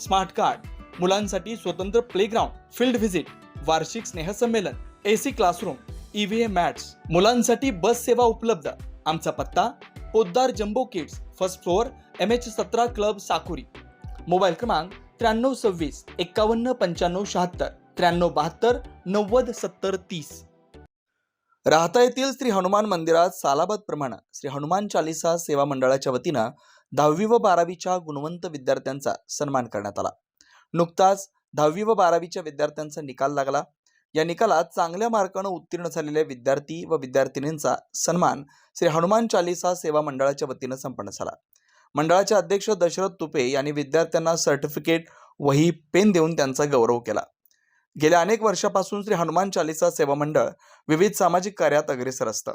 Smart card मुलांसाठी स्वतंत्र playground field visit वार्षिक स्नेहसंमेलन एसी क्लासरूम ईव्हीएम मॅट्स मुलांसाठी बस सेवा उपलब्ध. आमचा पत्ता Poddar jumbo kids first floor M H सतरा क्लब साकुरी. मोबाईल क्रमांक त्र्याण्णव सव्वीस एक्कावन्न पंच्याण्णव शहात्तर त्र्याण्णव बहात्तर नव्वद सत्तर तीस. राहता येथील श्री हनुमान मंदिरात सालाबाद प्रमाणे. श्री हनुमान चालिसा सेवा मंडळाच्या वतीनं दहावी व बारावीच्या गुणवंत विद्यार्थ्यांचा सन्मान करण्यात आला. नुकताच दहावी व बारावीच्या विद्यार्थ्यांचा निकाल लागला. या निकालात चांगल्या मार्कानं उत्तीर्ण झालेल्या विद्यार्थी व विद्यार्थिनींचा सन्मान श्री हनुमान चालिसा सेवा मंडळाच्या वतीनं संपन्न झाला. मंडळाचे अध्यक्ष दशरथ तुपे यांनी विद्यार्थ्यांना सर्टिफिकेट वही पेन देऊन त्यांचा गौरव केला. गेल्या अनेक वर्षापासून श्री हनुमान चालिसा सेवा मंडळ विविध सामाजिक कार्यात अग्रेसर असतं.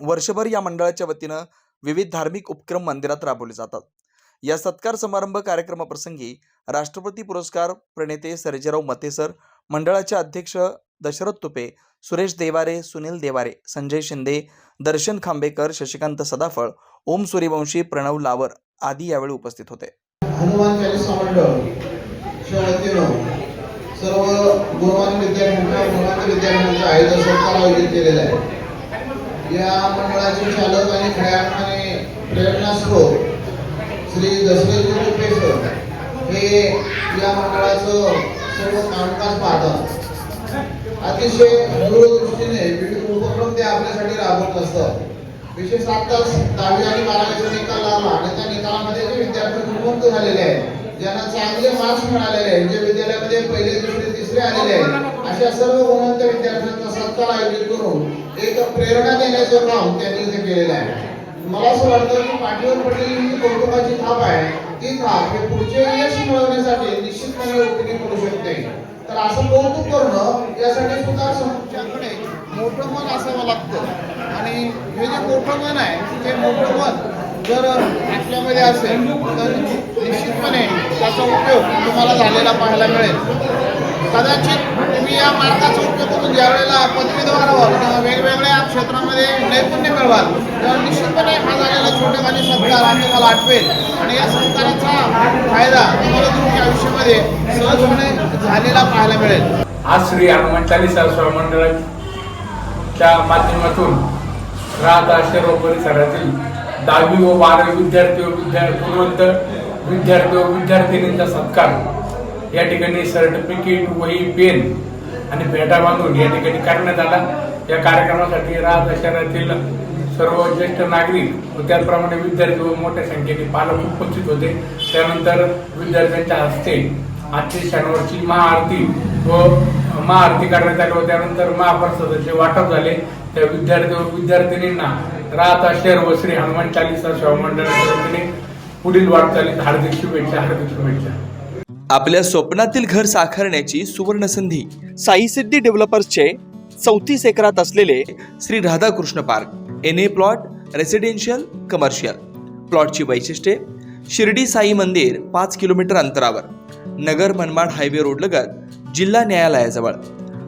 वर्षभर या मंडळाच्या वतीनं विविध धार्मिक उपक्रम मंदिरात राबवले जातात. या सत्कार समारंभ कार्यक्रमाप्रसंगी राष्ट्रपती पुरस्कार प्रणेते सर्जेराव मतेसर मंडळाचे अध्यक्ष दशरथ तुपे सुरेश देवारे सुनील देवारे संजय शिंदे दर्शन खांबेकर शशिकांत सदाफळ ओम सूर्यवंशी प्रणव लावर आदी यावेळी उपस्थित होते. हनुमान चालीसा मंडळ सर्व गुणवान विद्यार्थ्यांच्या आयोजन सत्कार आयोजित केलेला आहे या मंडळाचे चालक आणि खऱ्या अर्थाने श्री दशरथ तुपे हे या मंडळाचं सर्व कामकाज पाहतात. अतिशय दूरदृष्टीने विविध उपक्रम ते आपल्यासाठी राबवत असतात. विशेष आत्ताच दहावी आणि बारावीचा निकाल लागला आणि त्या निकालामध्ये विद्यार्थी गुणवंत झालेले आहेत ज्यांना चांगले मार्क्स मिळालेले आहेत जे विद्यालयामध्ये पहिले दुसरे तिसरे आलेले आहेत अशा सर्व गुणवंत विद्यार्थ्यांचा सत्कार आयोजित करून एक प्रेरणा देण्याचं काम त्यांनी इथे केलेलं आहे. मला असं वाटतं की पाठीवर पडलेली जी थाप आहे ती थाप हे पुढचे यश मिळवण्यासाठी निश्चितपणे उपयोगी करू शकते. तर असं कौतुक करणं यासाठी सुद्धा समोरच्याकडे मोठं मन असावं लागतं. आणि हे जे मोठं मन आहे ते मोठं मन जर आपल्यामध्ये असेल तर निश्चितपणे त्याचा उपयोग तुम्हाला झालेला पाहायला मिळेल. कदाचित तुम्ही या मार्गाचा उपयोग करून ज्यावेळेला पदवीधर व्हाल किंवा वेगवेगळ्या क्षेत्रामध्ये नैपुण्य मिळवाल तर निश्चितपणे हा झालेला छोटेखानी सत्कार हा तुम्हाला आठवेल. आणि या सत्काराचा फायदा तुम्हाला तुमच्या आयुष्यामध्ये सहजपणे झालेला पाहायला मिळेल. आज श्री हनुमान चालीसा सेवा मंडळाच्या माध्यमातून राहता सर्व परिसरातील दहावी व बारावी विद्यार्थी व विद्यार्थी पूर्वोत्तर विद्यार्थी व विद्यार्थिनींचा सत्कार. या ठिकाणी सर्टिफिकेट वही पेन आणि भेटा बांधून या ठिकाणी करण्यात आला. या कार्यक्रमासाठी राज शहरातील सर्व ज्येष्ठ नागरिक व त्याचप्रमाणे विद्यार्थी व मोठ्या संख्येने पालक उपस्थित होते. त्यानंतर विद्यार्थ्यांच्या हस्ते आजची शनिवारची महाआरती व महाआरती करण्यात आली व त्यानंतर महाप्रसादाचे वाटप झाले. त्या विद्यार्थी व विद्यार्थिनींना राहता शहर व श्री हनुमान चालीसा सेवा वतीने पुढील वाटचालीत हार्दिक शुभेच्छा हार्दिक शुभेच्छा. आपल्या स्वप्नातील घर साकारण्याची सुवर्ण संधी साई सिद्धी डेव्हलपर्सचे चौतीस एकरात असलेले Shri Radhakrishna park N A plot residential commercial प्लॉटची वैशिष्ट्ये शिर्डी साई मंदिर पाच किलोमीटर अंतरावर नगर मनमाड हायवे रोड लगत जिल्हा न्यायालयाजवळ.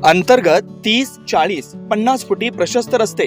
अंतर्गत तीस चाळीस पन्नास फुटी प्रशस्त रस्ते